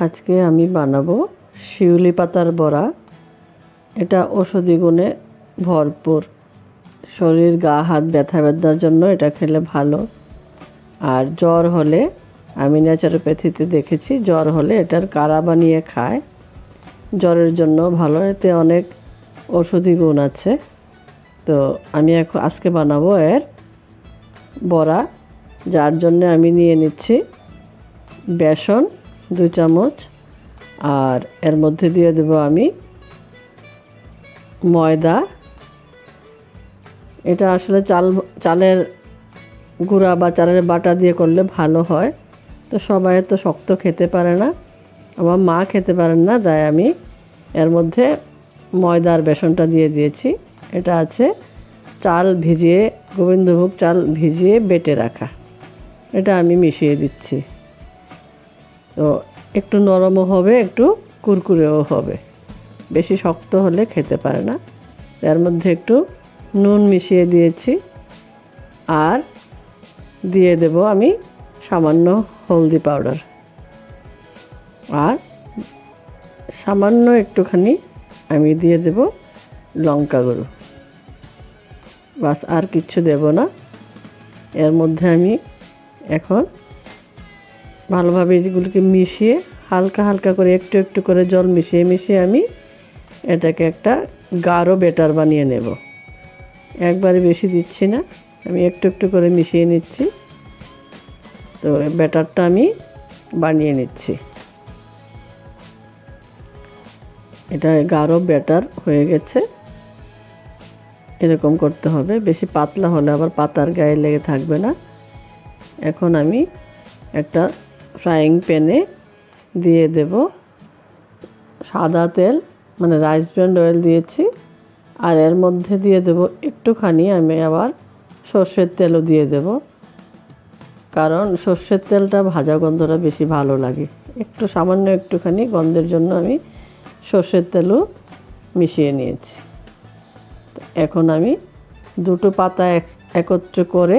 আজকে আমি বানাবো শিউলি পাতার বড়া। এটা ঔষধি গুণে ভরপুর। শরীর গা, হাত ব্যথা ব্যথার জন্য এটা খেলে ভালো। আর জ্বর হলে, আমি ন্যাচারোপ্যাথিতে দেখেছি, জ্বর হলে এটার কাড়া বানিয়ে খায়। জ্বরের জন্য ভালো, এতে অনেক ওষুধি গুণ আছে। তো আমি এখন আজকে বানাবো এর বড়া, যার জন্য আমি নিয়ে নিচ্ছি বেসন দু চামচ, আর এর মধ্যে দিয়ে দেব আমি ময়দা। এটা আসলে চাল, চালের গুঁড়া বা চালের বাটা দিয়ে করলে ভালো হয়। তো সবাই তো শক্ত খেতে পারে না। আমার মা খেতে পারেন না, তাই আমি এর মধ্যে ময়দার বেসনটা দিয়ে দিয়েছি। এটা আছে চাল ভিজিয়ে, গোবিন্দভোগ চাল ভিজিয়ে বেটে রাখা। এটা আমি মিশিয়ে দিচ্ছি। তো একটু নরমও হবে, একটু কুরকুরেও হবে। বেশি শক্ত হলে খেতে পারে না। এর মধ্যে একটু নুন মিশিয়ে দিয়েছি। আর দিয়ে দেব আমি সামান্য হলদি পাউডার। আর সামান্য একটুখানি আমি দিয়ে দেব লঙ্কা গুঁড়ো। বাস আর কিচ্ছু দেব না। এর মধ্যে আমি এখন ভালোভাবে এগুলোকে মিশিয়ে হালকা হালকা করে একটু একটু করে জল মিশিয়ে মিশিয়ে আমি এটাকে একটা গাঢ় বেটার বানিয়ে নেব। একবারে বেশি দিচ্ছি না, আমি একটু একটু করে মিশিয়ে নিচ্ছি। তো ব্যাটারটা আমি বানিয়ে নিচ্ছি। এটা গাঢ় ব্যাটার হয়ে গেছে। এরকম করতে হবে, বেশি পাতলা হলে আবার পাতার গায়ে লেগে থাকবে না। এখন আমি একটা ফ্রাইং প্যানে দিয়ে দেব সাদা তেল মানে রাইস ব্র্যান্ড অয়েল দিয়েছি। আর এর মধ্যে দিয়ে দেব একটুখানি, আমি আবার সর্ষের তেলও দিয়ে দেব। কারণ সর্ষের তেলটা ভাজা গন্ধটা বেশি ভালো লাগে। একটু সামান্য একটুখানি গন্ধের জন্য আমি সর্ষের তেলও মিশিয়ে নিয়েছি। এখন আমি দুটো পাতা এক, একত্র করে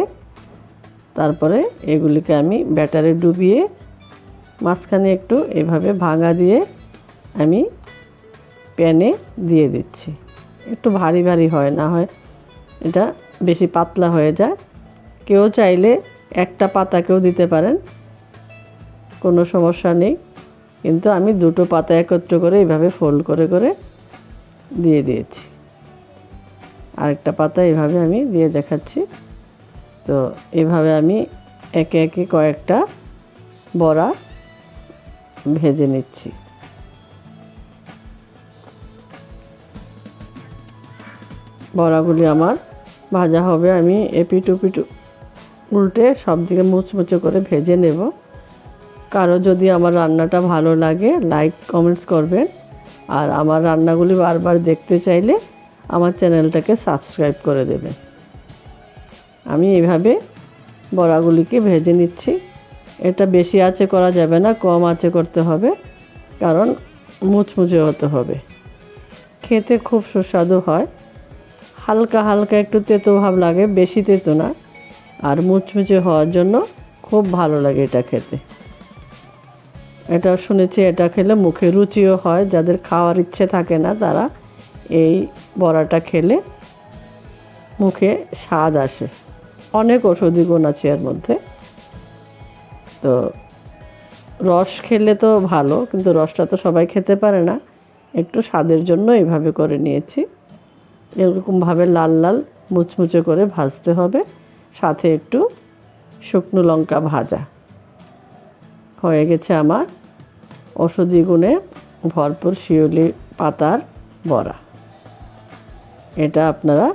তারপরে এগুলিকে আমি ব্যাটারে ডুবিয়ে মাঝখানে একটু এভাবে ভাঙা দিয়ে আমি প্যানে দিয়ে দিচ্ছি। একটু ভারী ভারী হয়, না হয় এটা বেশি পাতলা হয়ে যায়। কেউ চাইলে একটা পাতাকেও দিতে পারেন, কোনো সমস্যা নেই। কিন্তু আমি দুটো পাতা একত্র করে এইভাবে ফোল্ড করে করে দিয়ে দিয়েছি। আরেকটা পাতা এভাবে আমি দিয়ে দেখাচ্ছি। তো এভাবে আমি একে একে কয়েকটা বড়া ভেজে নিচ্ছি। বড়াগুলি আমার ভাজা হবে, আমি এপিট উপিট উল্টে সব দিকে মুচমুচে করে ভেজে নেব। কারও যদি আমার রান্নাটা ভালো লাগে লাইক কমেন্টস করবেন। আর আমার রান্নাগুলি বারবার দেখতে চাইলে আমার চ্যানেলটাকে সাবস্ক্রাইব করে দেবেন। আমি এইভাবে বড়াগুলিকে ভেজে নিচ্ছি। এটা বেশি আঁচে করা যাবে না, কম আঁচে করতে হবে, কারণ মুচমুচে হতে হবে। খেতে খুব সুস্বাদু হয়। হালকা হালকা একটু তেতো ভাব লাগে, বেশি তেতো না। আর মুচমুচে হওয়ার জন্য খুব ভালো লাগে এটা খেতে। এটা শুনেছি, এটা খেলে মুখে রুচিও হয়। যাদের খাওয়ার ইচ্ছে থাকে না, তারা এই বড়াটা খেলে মুখে স্বাদ আসে। অনেক ওষুধি গুণ আছে এর মধ্যে। তো রস খেলে তো ভালো, কিন্তু রসটা তো সবাই খেতে পারে না। একটু স্বাদের জন্য এইভাবে করে নিয়েছি। এরকমভাবে লাল লাল মুচমুচে করে ভাজতে হবে। সাথে একটু শুকনো লঙ্কা ভাজা। হয়ে গেছে আমার ওষুধি গুণে ভরপুর শিউলি পাতার বড়া। এটা আপনারা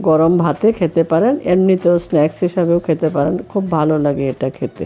গরম ভাতে খেতে পারেন। এমনিতেও স্ন্যাক্স হিসাবেও খেতে পারেন। খুব ভালো লাগে এটা খেতে।